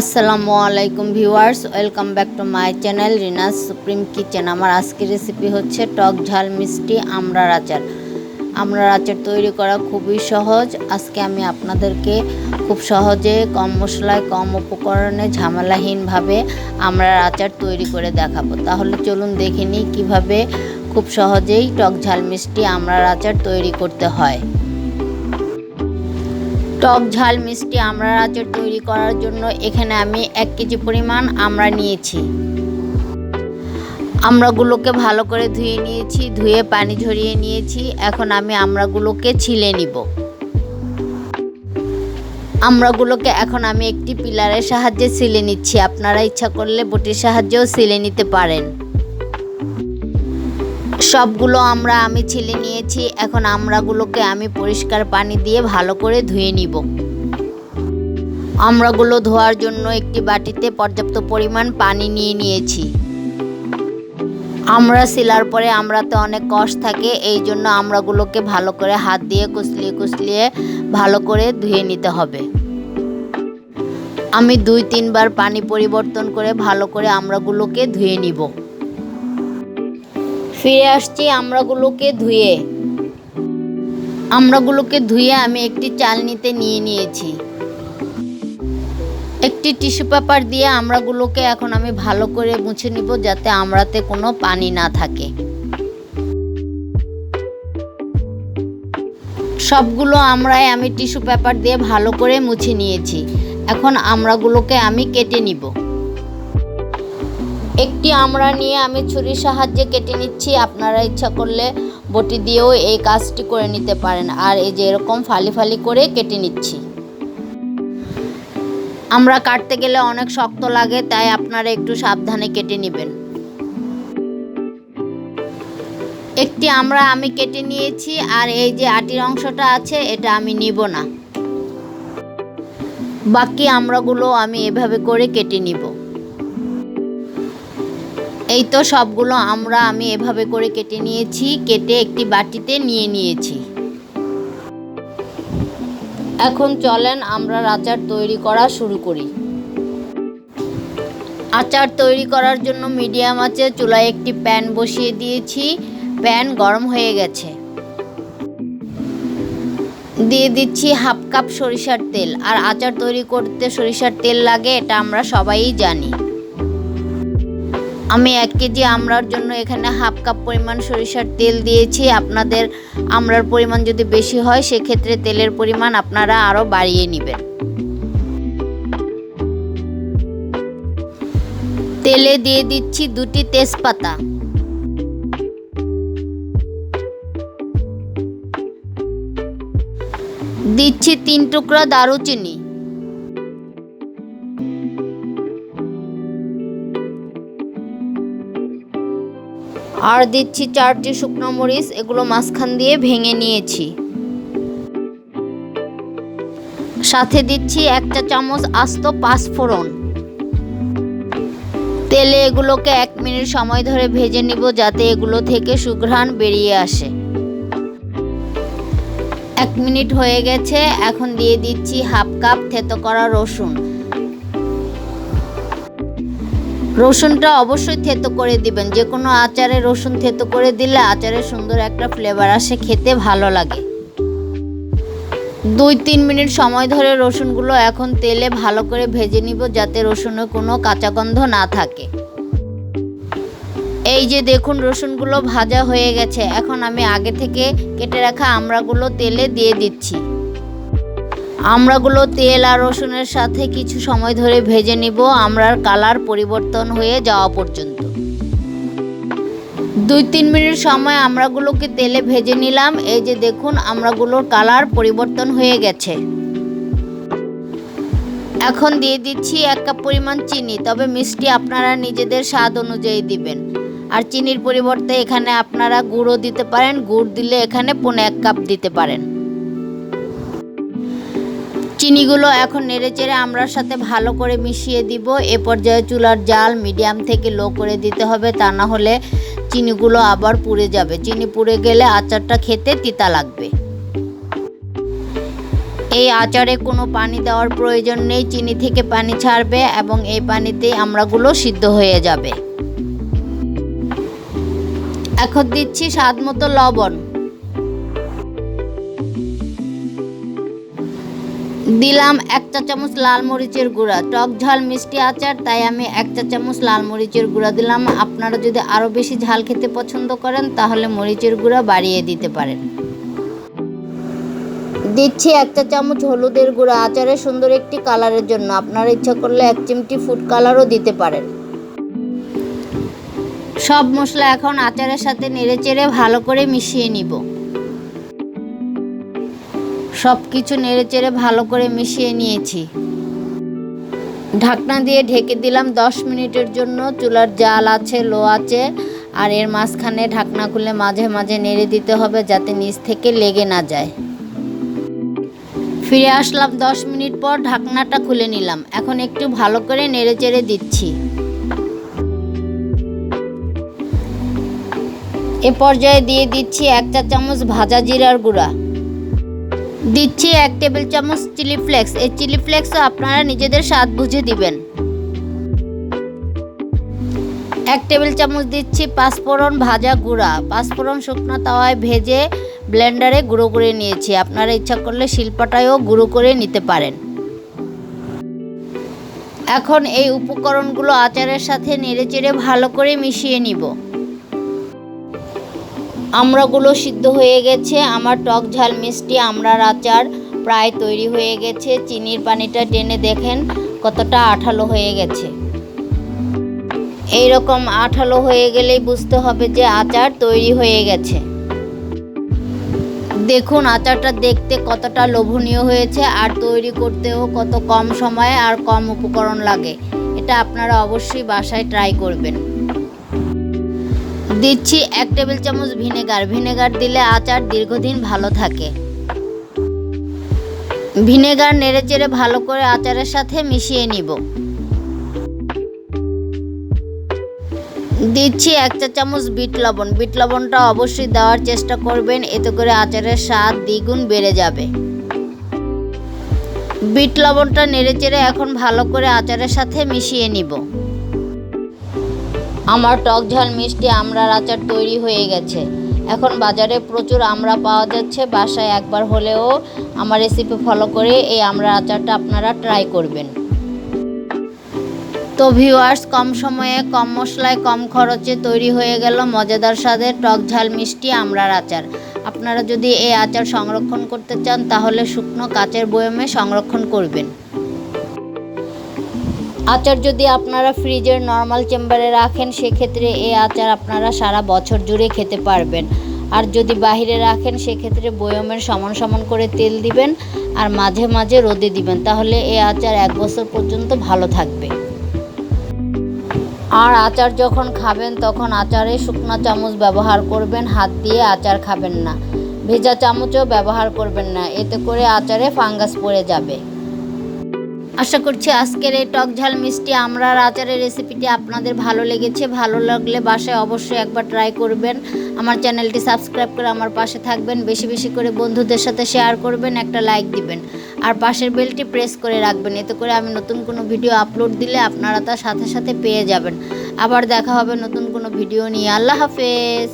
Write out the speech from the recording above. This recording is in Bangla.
আসসালামু আলাইকুম viewers, welcome back to my channel Rina's Supreme Kitchen. আমার আজকের রেসিপি হচ্ছে টক ঝাল মিষ্টি আমড়ার আচার। আমড়ার আচার তৈরি করা খুবই সহজ। আজকে আমি আপনাদেরকে খুব সহজে কম মশলায়, কম উপকরণে ঝামেলাহীনভাবে আমড়ার আচার তৈরি করে দেখাবো। তাহলে চলুন দেখে নিই কীভাবে খুব সহজেই টক ঝাল মিষ্টি আমড়ার আচার তৈরি করতে হয়। টক ঝাল মিষ্টি আমড়ার আচার তৈরি করার জন্য এখানে আমি এক কেজি পরিমাণ আমড়া নিয়েছি। আমড়াগুলোকে ভালো করে ধুয়ে নিয়েছি, ধুয়ে পানি ঝরিয়ে নিয়েছি। এখন আমি আমড়াগুলোকে ছিলে নিব। আমড়াগুলোকে এখন আমি একটি পিলারের সাহায্যে ছিলে নিচ্ছি। আপনারা ইচ্ছা করলে বটির সাহায্যেও ছিলে নিতে পারেন। সবগুলো আমরা আমি ছিলে নিয়েছি, এখন আমড়াগুলোকে আমি পরিষ্কার পানি দিয়ে ভালো করে ধুয়ে নিব। আমড়াগুলো ধোয়ার জন্য একটি বাটিতে পর্যাপ্ত পরিমাণ পানি নিয়ে নিয়েছি। আমরা সিলার পরে আমড়াতে অনেক কষ থাকে, এই জন্য আমড়াগুলোকে ভালো করে হাত দিয়ে কুচলিয়ে কুচলিয়ে ভালো করে ধুয়ে নিতে হবে। আমি দুই তিনবার পানি পরিবর্তন করে ভালো করে আমড়াগুলোকে ধুয়ে নিব। ফিরে আসছি আমড়াগুলোকে ধুয়ে। আমড়াগুলোকে ধুয়ে আমি একটি চালনিতে নিয়ে নিয়েছি। একটি টিস্যু পেপার দিয়ে আমড়াগুলোকে এখন আমি ভালো করে মুছে নিব যাতে আমড়াতে কোনো পানি না থাকে। সবগুলো আমড়ায় আমি টিস্যু পেপার দিয়ে ভালো করে মুছে নিয়েছি। এখন আমড়াগুলোকে আমি কেটে নিব। একটি আমড়া নিয়ে আমি ছুরির সাহায্যে কেটে নিচ্ছি। আপনারা ইচ্ছা করলে বটি দিয়েও এই কাজটি করে নিতে পারেন। আর এই যে এরকম ফালি ফালি করে কেটে নিচ্ছি। আমরা কাটতে গেলে অনেক শক্ত লাগে, তাই আপনারা একটু সাবধানে কেটে নেবেন। একটি আমরা আমি কেটে নিয়েছি, আর এই যে আটির অংশটা আছে, এটা আমি নিব না। বাকি আমরাগুলো আমি এভাবে করে কেটে নিব। এই তো সবগুলো আমরা, আমি এভাবে করে কেটে নিয়েছি, কেটে একটি বাটিতে নিয়ে নিয়েছি। এখন চলেন আমরা আচার তৈরি করা শুরু করি। আচার তৈরি করার জন্য মিডিয়াম আঁচে চুলায় একটি প্যান বসিয়ে দিয়েছি। প্যান গরম হয়ে গেছে। দিয়ে দিচ্ছি হাফ কাপ সরিষার তেল। আর আচার তৈরি করতে সরিষার তেল লাগে, এটা আমরা সবাই জানি। আমি এক কেজি আমড়ার জন্য এখানে হাফ কাপ পরিমাণ সরিষার তেল দিয়েছি। আপনাদের আমড়ার পরিমাণ যদি বেশি হয়, সেক্ষেত্রে তেলের পরিমাণ আপনারা আরও বাড়িয়ে নেবেন। তেলে দিয়ে দিচ্ছি দুটি তেজপাতা। দিচ্ছি তিন টুকরা দারুচিনি। আর দিচ্ছি চারটি শুকনো মরিচ, এগুলো মাঝখান দিয়ে ভেঙে নিয়েছি। সাথে দিচ্ছি একটা চামচ আস্ত পাঁচফোড়ন। তেলে এগুলোকে এক মিনিট সময় ধরে ভেজে নিব যাতে এগুলো থেকে সুঘ্রাণ বেরিয়ে আসে। এক মিনিট হয়ে গেছে, এখন দিয়ে দিচ্ছি হাফ কাপ থেতো করা রসুন। রসুনটা অবশ্যই থেতো করে দিবেন। যে কোনো আচারে রসুন থেতো করে দিলে আচারে সুন্দর একটা ফ্লেভার আসে, খেতে ভালো লাগে। দুই তিন মিনিট সময় ধরে রসুনগুলো এখন তেলে ভালো করে ভেজে নিব যাতে রসুনে কোনো কাঁচা গন্ধ না থাকে। এই যে দেখুন রসুনগুলো ভাজা হয়ে গেছে। এখন আমি আগে থেকে কেটে রাখা আমড়াগুলো তেলে দিয়ে দিচ্ছি। আমড়াগুলো তেল আর রসুনের সাথে কিছু সময় ধরে ভেজে নিব। আমড়ার কালার পরিবর্তন হয়ে যাওয়া পর্যন্ত। দুই তিন মিনিট সময় আমড়াগুলোকে তেলে ভেজে নিলাম। এই যে দেখুন আমড়াগুলোর কালার পরিবর্তন হয়ে গেছে। এখন দিয়ে দিচ্ছি এক কাপ পরিমাণ চিনি, তবে মিষ্টি আপনারা নিজেদের স্বাদ অনুযায়ী দিবেন। আর চিনির পরিবর্তে এখানে আপনারা গুঁড়ো দিতে পারেন। গুড় দিলে এখানে পনে এক কাপ দিতে পারেন। চিনিগুলো এখন নেড়ে চেড়ে আমরার সাথে ভালো করে মিশিয়ে দিব। এ পর্যায়ে চুলার জাল মিডিয়াম থেকে লো করে দিতে হবে, তা না হলে চিনিগুলো আবার পুড়ে যাবে। চিনি পুড়ে গেলে আচারটা খেতে তিতা লাগবে। এই আচারে কোনো পানি দেওয়ার প্রয়োজন নেই। চিনি থেকে পানি ছাড়বে এবং এই পানিতেই আমড়াগুলো সিদ্ধ হয়ে যাবে। এখন দিচ্ছি স্বাদ মতো লবণ। দিলাম এক চা চামচ লাল মরিচের গুঁড়া। টক ঝাল মিষ্টি আচার, তাই আমি এক চা চামচ লাল মরিচের গুঁড়া দিলাম। আপনারা যদি আরও বেশি ঝাল খেতে পছন্দ করেন, তাহলে মরিচের গুঁড়া বাড়িয়ে দিতে পারেন। দিচ্ছি এক চা চামচ হলুদের গুঁড়া। আচারের সুন্দর একটি কালারের জন্য আপনারা ইচ্ছা করলে এক চিমটি ফুড কালারও দিতে পারেন। সব মশলা এখন আচারের সাথে নেড়েচেড়ে ভালো করে মিশিয়ে নিব। সব কিছু নেড়েচেড়ে ভালো করে মিশিয়ে নিয়েছি। ঢাকনা দিয়ে ঢেকে দিলাম দশ মিনিটের জন্য। চুলার জাল আছে, লো আছে, আর এর মাঝখানে ঢাকনা খুলে মাঝে মাঝে নেড়ে দিতে হবে যাতে নিচ থেকে লেগে না যায়। ফিরে আসলাম দশ মিনিট পর ঢাকনাটা খুলে নিলাম। এখন একটু ভালো করে নেড়ে চেড়ে দিচ্ছি। এ পর্যায়ে দিয়ে দিচ্ছি এক চা চামচ ভাজা জিরার গুঁড়া। দিচ্ছি এক টেবিল চামচ চিলি ফ্লেক্স। এই চিলি ফ্লেক্সও আপনারা নিজেদের স্বাদ বুঝে দিবেন। এক টেবিল চামচ দিচ্ছি পাঁচফোড়ন ভাজা গুঁড়া। পাঁচফোড়ন শুকনো তাওয়ায় ভেজে ব্লেন্ডারে গুঁড়ো করে নিয়েছি। আপনারা ইচ্ছা করলে শিল্পাটায়ও গুঁড়ো করে নিতে পারেন। এখন এই উপকরণগুলো আচারের সাথে নেড়েচেড়ে ভালো করে মিশিয়ে নিব। আমড়াগুলো সিদ্ধ হয়ে গেছে। আমার টক ঝাল মিষ্টি আমড়ার আচার প্রায় তৈরি হয়ে গেছে। চিনির পানিটা টেনে দেখেন কতটা আঠালো হয়ে গেছে। এই রকম আঠালো হয়ে গেলেই বুঝতে হবে যে আচার তৈরি হয়ে গেছে। দেখুন আচারটা দেখতে কতটা লোভনীয় হয়েছে আর তৈরি করতেও কত কম সময়ে আর কম উপকরণ লাগে। এটা আপনারা অবশ্যই বাসায় ট্রাই করবেন। দিচ্ছি এক টেবিল চামচ ভিনেগার। ভিনেগার দিলে আচার দীর্ঘদিন ভালো থাকে। ভিনেগার নেড়েচেড়ে ভালো করে আচারের সাথে মিশিয়ে নিব। দিচ্ছি এক চা চামচ বিট লবণ। বিট লবণটা অবশ্যই দেওয়ার চেষ্টা করবেন, এতে করে আচারের স্বাদ দ্বিগুণ বেড়ে যাবে। বিট লবণটা নেড়েচেড়ে এখন ভালো করে আচারের সাথে মিশিয়ে নিব। আমার টক ঝাল মিষ্টি আমড়ার আচার তৈরি হয়ে গেছে। এখন বাজারে প্রচুর আমড়া পাওয়া যাচ্ছে। বাসায় একবার হলেও আমার রেসিপি ফলো করে এই আমড়ার আচারটা আপনারা ট্রাই করবেন। তো ভিউয়ার্স কম সময়ে, কম মশলায়, কম খরচে তৈরি হয়ে গেল মজাদার স্বাদের টক ঝাল মিষ্টি আমড়ার আচার। আপনারা যদি এই আচার সংরক্ষণ করতে চান, তাহলে শুকনো কাচের বয়মে সংরক্ষণ করবেন। আচার যদি আপনারা ফ্রিজের নর্মাল চেম্বারে রাখেন, সেক্ষেত্রে এই আচার আপনারা সারা বছর জুড়ে খেতে পারবেন। আর যদি বাহিরে রাখেন, সেক্ষেত্রে বয়মের সমান সমান করে তেল দিবেন আর মাঝে মাঝে রোদে দিবেন। তাহলে এই আচার এক বছর পর্যন্ত ভালো থাকবে। আর আচার যখন খাবেন, তখন আচারে শুকনো চামচ ব্যবহার করবেন। হাত দিয়ে আচার খাবেন না। ভেজা চামচও ব্যবহার করবেন না। এতে করে আচারে ফাঙ্গাস পড়ে যাবে। আশা করছি আজকের এই টক ঝাল মিষ্টি আমড়ার আচারের রেসিপিটি আপনাদের ভালো লেগেছে, ভালো লাগলে বাসায় অবশ্যই একবার ট্রাই করবেন। আমার চ্যানেলটি সাবস্ক্রাইব করে আমার পাশে থাকবেন, বেশি বেশি করে বন্ধুদের সাথে শেয়ার করবেন, একটা লাইক দিবেন। আর পাশের বেলটি প্রেস করে রাখবেন, এতে করে আমি নতুন কোনো ভিডিও আপলোড দিলে আপনারা তার সাথে সাথে পেয়ে যাবেন। আবার দেখা হবে নতুন কোনো ভিডিও নিয়ে। আল্লাহ হাফেজ!